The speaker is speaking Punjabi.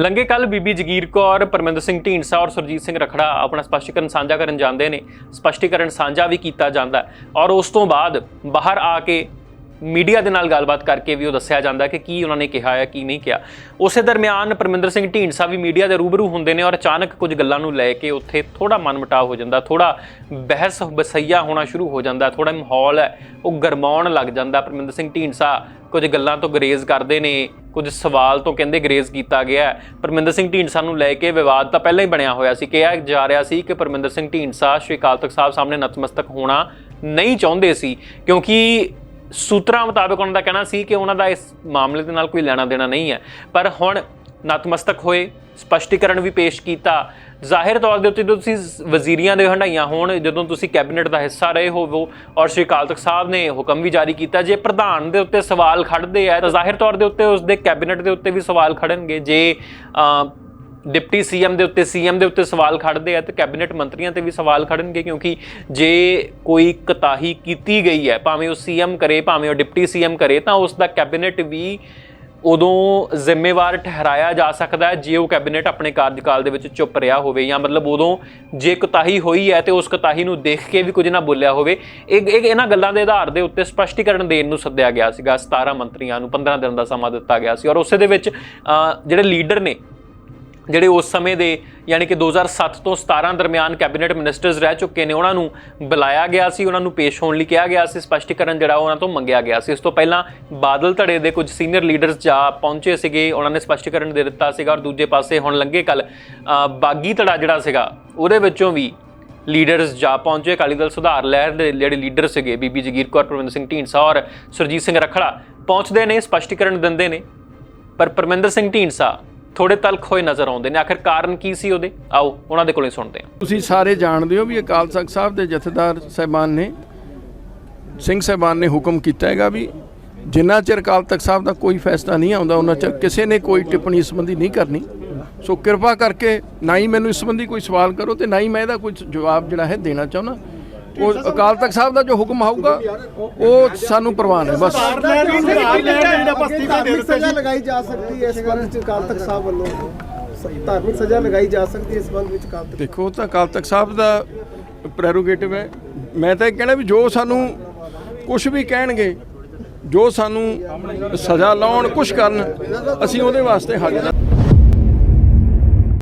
ਲੰਗੇ ਕੱਲ ਬੀਬੀ ਜਗੀਰ ਕੌਰ, ਪਰਮਿੰਦਰ ਸਿੰਘ ਢੀਂਡਸਾ ਔਰ ਸੁਰਜੀਤ ਸਿੰਘ ਰਖੜਾ ਆਪਣਾ ਸਪਸ਼ਟੀਕਰਨ ਸਾਂਝਾ ਕਰਨ ਜਾਂਦੇ ਨੇ। ਸਪਸ਼ਟੀਕਰਨ ਸਾਂਝਾ ਵੀ ਕੀਤਾ ਜਾਂਦਾ ਔਰ ਉਸ ਤੋਂ ਬਾਅਦ ਬਾਹਰ ਆ ਕੇ ਮੀਡੀਆ ਦੇ ਨਾਲ ਗੱਲਬਾਤ ਕਰਕੇ ਵੀ ਉਹ ਦੱਸਿਆ ਜਾਂਦਾ ਕਿ ਕੀ ਉਹਨਾਂ ਨੇ ਕਿਹਾ ਹੈ ਕੀ ਨਹੀਂ ਕਿਹਾ। ਉਸੇ ਦਰਮਿਆਨ ਪਰਮਿੰਦਰ ਸਿੰਘ ਢੀਂਡਸਾ ਵੀ ਮੀਡੀਆ ਦੇ ਰੂਬਰੂ ਹੁੰਦੇ ਨੇ ਔਰ ਅਚਾਨਕ ਕੁਝ ਗੱਲਾਂ ਨੂੰ ਲੈ ਕੇ ਉੱਥੇ ਥੋੜਾ ਮਨਮਟਾਵ ਹੋ ਜਾਂਦਾ ਥੋੜਾ ਬਹਿਸ ਬਸਈਆ ਹੋਣਾ ਸ਼ੁਰੂ ਹੋ ਜਾਂਦਾ ਥੋੜਾ ਮਾਹੌਲ ਹੈ, ਉਹ ਗਰਮਾਉਣ ਲੱਗ ਜਾਂਦਾ। ਪਰਮਿੰਦਰ ਸਿੰਘ ਢੀਂਡਸਾ ਕੁਝ ਗੱਲਾਂ ਤੋਂ ਗਰੇਜ਼ ਕਰਦੇ ਨੇ, ਕੁਝ ਸਵਾਲ ਤੋਂ ਕਹਿੰਦੇ ਗਰੇਜ਼ ਕੀਤਾ ਗਿਆ ਪਰਮਿੰਦਰ ਸਿੰਘ ਢੀਂਡਸਾ ਨੂੰ ਲੈ ਕੇ ਵਿਵਾਦ ਤਾਂ ਪਹਿਲਾਂ ਹੀ ਬਣਿਆ ਹੋਇਆ ਸੀ ਕਿਹਾ ਜਾ ਰਿਹਾ ਸੀ ਕਿ ਪਰਮਿੰਦਰ ਸਿੰਘ ਢੀਂਡਸਾ ਸ਼੍ਰੀ ਅਕਾਲ ਤਖਤ ਸਾਹਿਬ ਸਾਹਮਣੇ ਨਤਮਸਤਕ ਹੋਣਾ ਨਹੀਂ ਚਾਹੁੰਦੇ ਸੀ, ਕਿਉਂਕਿ ਸੂਤਰਾਂ ਮੁਤਾਬਕ ਉਹਨਾਂ ਦਾ ਕਹਿਣਾ ਸੀ ਕਿ ਉਹਨਾਂ ਦਾ ਇਸ ਮਾਮਲੇ ਦੇ ਨਾਲ ਕੋਈ ਲੈਣਾ ਦੇਣਾ ਨਹੀਂ ਹੈ। ਪਰ ਹੁਣ ਨਤਮਸਤਕ ਹੋਏ, ਸਪਸ਼ਟੀਕਰਨ ਵੀ ਪੇਸ਼ ਕੀਤਾ। ਜ਼ਾਹਿਰ ਤੌਰ ਦੇ ਉੱਤੇ ਜਦੋਂ ਤੁਸੀਂ ਵਜ਼ੀਰੀਆਂ ਦੇ ਹੰਡਾਈਆਂ ਹੋਣ, ਜਦੋਂ ਤੁਸੀਂ ਕੈਬਨਿਟ ਦਾ ਹਿੱਸਾ ਰਹੇ ਹੋਵੋ ਔਰ ਸ਼੍ਰੀ ਅਕਾਲ ਤਖਤ ਸਾਹਿਬ ਨੇ ਹੁਕਮ ਵੀ ਜਾਰੀ ਕੀਤਾ, ਜੇ ਪ੍ਰਧਾਨ ਦੇ ਉੱਤੇ ਸਵਾਲ ਖੜਦੇ ਆ, ਤਾਂ ਜ਼ਾਹਿਰ ਤੌਰ ਦੇ ਉੱਤੇ ਉਸ ਦੇ ਕੈਬਨਿਟ ਦੇ ਉੱਤੇ ਵੀ ਸਵਾਲ ਖੜਨਗੇ। ਜੇ ਡਿਪਟੀ ਸੀਐਮ ਦੇ ਉੱਤੇ, ਸੀਐਮ ਦੇ ਉੱਤੇ ਸਵਾਲ ਖੜਦੇ ਆ ਤੇ ਕੈਬਨਿਟ ਮੰਤਰੀਆਂ ਤੇ ਵੀ ਸਵਾਲ ਖੜਨਗੇ ਕਿਉਂਕਿ ਜੇ ਕੋਈ ਕਤਾਹੀ ਕੀਤੀ ਗਈ ਹੈ, ਭਾਵੇਂ ਉਹ ਸੀਐਮ ਕਰੇ, ਭਾਵੇਂ ਉਹ ਡਿਪਟੀ ਸੀਐਮ ਕਰੇ, ਤਾਂ ਉਸ ਦਾ ਕੈਬਨਿਟ ਵੀ ਉਦੋਂ ਜ਼ਿੰਮੇਵਾਰ ਠਹਿਰਾਇਆ ਜਾ ਸਕਦਾ ਹੈ, ਜੇ ਉਹ ਕੈਬਨਿਟ ਆਪਣੇ ਕਾਰਜਕਾਲ ਦੇ ਵਿੱਚ ਚੁੱਪ ਰਿਹਾ ਹੋਵੇ ਜਾਂ ਮਤਲਬ ਉਦੋਂ ਜੇ ਕੁਤਾਹੀ ਹੋਈ ਹੈ ਤੇ ਉਸ ਕੁਤਾਹੀ ਨੂੰ ਦੇਖ ਕੇ ਵੀ ਕੁਝ ਨਾ ਬੋਲਿਆ ਹੋਵੇ। ਇਹ ਇਹਨਾਂ ਗੱਲਾਂ ਦੇ ਆਧਾਰ ਦੇ ਉੱਤੇ ਸਪਸ਼ਟੀਕਰਨ ਦੇਣ ਨੂੰ ਸੱਦਿਆ ਗਿਆ ਸੀਗਾ 17 ਮੰਤਰੀਆਂ ਨੂੰ 15 ਦਿਨ ਦਾ ਸਮਾਂ ਦਿੱਤਾ ਗਿਆ ਸੀ ਔਰ ਉਸੇ ਦੇ ਵਿੱਚ ਜਿਹੜੇ ਲੀਡਰ ਨੇ ਜਿਹੜੇ ਉਸ ਸਮੇਂ ਦੇ ਯਾਨੀ ਕਿ 2007 ਤੋਂ 17 ਦਰਮਿਆਨ ਕੈਬਨਿਟ ਮਿਨਿਸਟਰਸ ਰਹਿ ਚੁੱਕੇ ਨੇ, ਉਹਨਾਂ ਨੂੰ ਬੁਲਾਇਆ ਗਿਆ ਸੀ, ਉਹਨਾਂ ਨੂੰ ਪੇਸ਼ ਹੋਣ ਲਈ ਕਿਹਾ ਗਿਆ ਸੀ, ਸਪਸ਼ਟੀਕਰਨ ਜਿਹੜਾ ਉਹਨਾਂ ਤੋਂ ਮੰਗਿਆ ਗਿਆ ਸੀ। ਇਸ ਤੋਂ ਪਹਿਲਾਂ ਬਾਦਲ ਧੜੇ ਦੇ ਕੁਝ ਸੀਨੀਅਰ ਲੀਡਰਸ ਜਾ ਪਹੁੰਚੇ ਸੀਗੇ, ਉਹਨਾਂ ਨੇ ਸਪਸ਼ਟੀਕਰਨ ਦੇ ਦਿੱਤਾ ਸੀਗਾ ਔਰ ਦੂਜੇ ਪਾਸੇ ਹੁਣ ਲੰਗੇ ਕੱਲ ਬਾਗੀ ਧੜਾ ਜਿਹੜਾ ਸੀਗਾ, ਉਹਦੇ ਵਿੱਚੋਂ ਵੀ ਲੀਡਰਸ ਜਾ ਪਹੁੰਚੇ। ਅਕਾਲੀ ਦਲ ਸੁਧਾਰ ਲਹਿਰ ਦੇ ਜਿਹੜੇ ਲੀਡਰ ਸੀਗੇ, ਬੀਬੀ ਜਗੀਰ ਕੌਰ ਪਰਮਿੰਦਰ ਸਿੰਘ ਢੀਂਡਸਾ ਔਰ ਸੁਰਜੀਤ ਸਿੰਘ ਰਖੜਾ, ਪਹੁੰਚਦੇ ਨੇ, ਸਪਸ਼ਟੀਕਰਨ ਦਿੰਦੇ ਨੇ। ਪਰ ਪਰਮਿੰਦਰ ਸਿੰਘ ਢੀਂਡਸਾ ਥੋੜੇ ਤਲਖ ਹੋਏ ਨਜ਼ਰ ਆਉਂਦੇ ਨੇ। ਆਖਿਰ ਕਾਰਨ ਕੀ ਸੀ ਉਹਦੇ? ਆਓ ਉਹਨਾਂ ਦੇ ਕੋਲੋਂ ਹੀ ਸੁਣਦੇ ਹਾਂ। ਤੁਸੀਂ ਸਾਰੇ ਜਾਣਦੇ ਹੋ ਵੀ ਅਕਾਲ ਤਖਤ ਸਾਹਿਬ ਦੇ ਜਥੇਦਾਰ ਸਹਿਬਾਨ ਨੇ ਸਿੰਘ ਸਹਿਬਾਨ ਨੇ ਹੁਕਮ ਕੀਤਾ ਹੈਗਾ ਵੀ ਜਿੰਨਾ ਚਿਰ ਅਕਾਲ ਤਖਤ ਸਾਹਿਬ ਦਾ ਕੋਈ ਫੈਸਲਾ ਨਹੀਂ ਆਉਂਦਾ ਉਹਨਾਂ ਚਿਰ ਕਿਸੇ ਨੇ ਕੋਈ ਟਿੱਪਣੀ ਇਸ ਸੰਬੰਧੀ ਨਹੀਂ ਕਰਨੀ। ਸੋ ਕਿਰਪਾ ਕਰਕੇ ਨਾ ਹੀ ਮੈਨੂੰ ਇਸ ਸੰਬੰਧੀ ਕੋਈ ਸਵਾਲ ਕਰੋ ਤੇ ਨਾ ਹੀ ਮੈਂ ਇਹਦਾ ਕੋਈ ਜਵਾਬ ਜਿਹੜਾ ਹੈ ਦੇਣਾ ਚਾਹੁੰਦਾ। ਉਹ ਅਕਾਲ ਤਖਤ ਸਾਹਿਬ ਦਾ ਜੋ ਹੁਕਮ ਆਊਗਾ ਉਹ ਸਾਨੂੰ ਪ੍ਰਵਾਨ ਹੈ ਬਸ। ਧਾਰਮਿਕ ਸਜ਼ਾ ਲਗਾਈ ਜਾ ਸਕਦੀ ਹੈ ਇਸ ਸੰਬੰਧ ਵਿੱਚ ਅਕਾਲ ਤਖਤ ਸਾਹਿਬ ਵੱਲੋਂ। ਸ- ਧਾਰਮਿਕ ਸਜ਼ਾ ਲਗਾਈ ਜਾ ਸਕਦੀ ਹੈ ਇਸ ਸੰਬੰਧ ਵਿੱਚ ਅਕਾਲ ਤਖਤ ਦੇਖੋ ਉਹ ਤਾਂ ਅਕਾਲ ਤਖਤ ਸਾਹਿਬ ਦਾ ਪ੍ਰੈਰੋਗੇਟਿਵ ਹੈ। ਮੈਂ ਤਾਂ ਇਹ ਕਹਿਣਾ ਵੀ ਜੋ ਸਾਨੂੰ ਕੁਝ ਵੀ ਕਹਿਣਗੇ ਜੋ ਸਾਨੂੰ ਸਜ਼ਾ ਲਾਉਣ ਕੁਝ ਕਰਨ ਅਸੀਂ ਉਹਦੇ ਵਾਸਤੇ ਹਾਜ਼ਰ ਹਾਂ।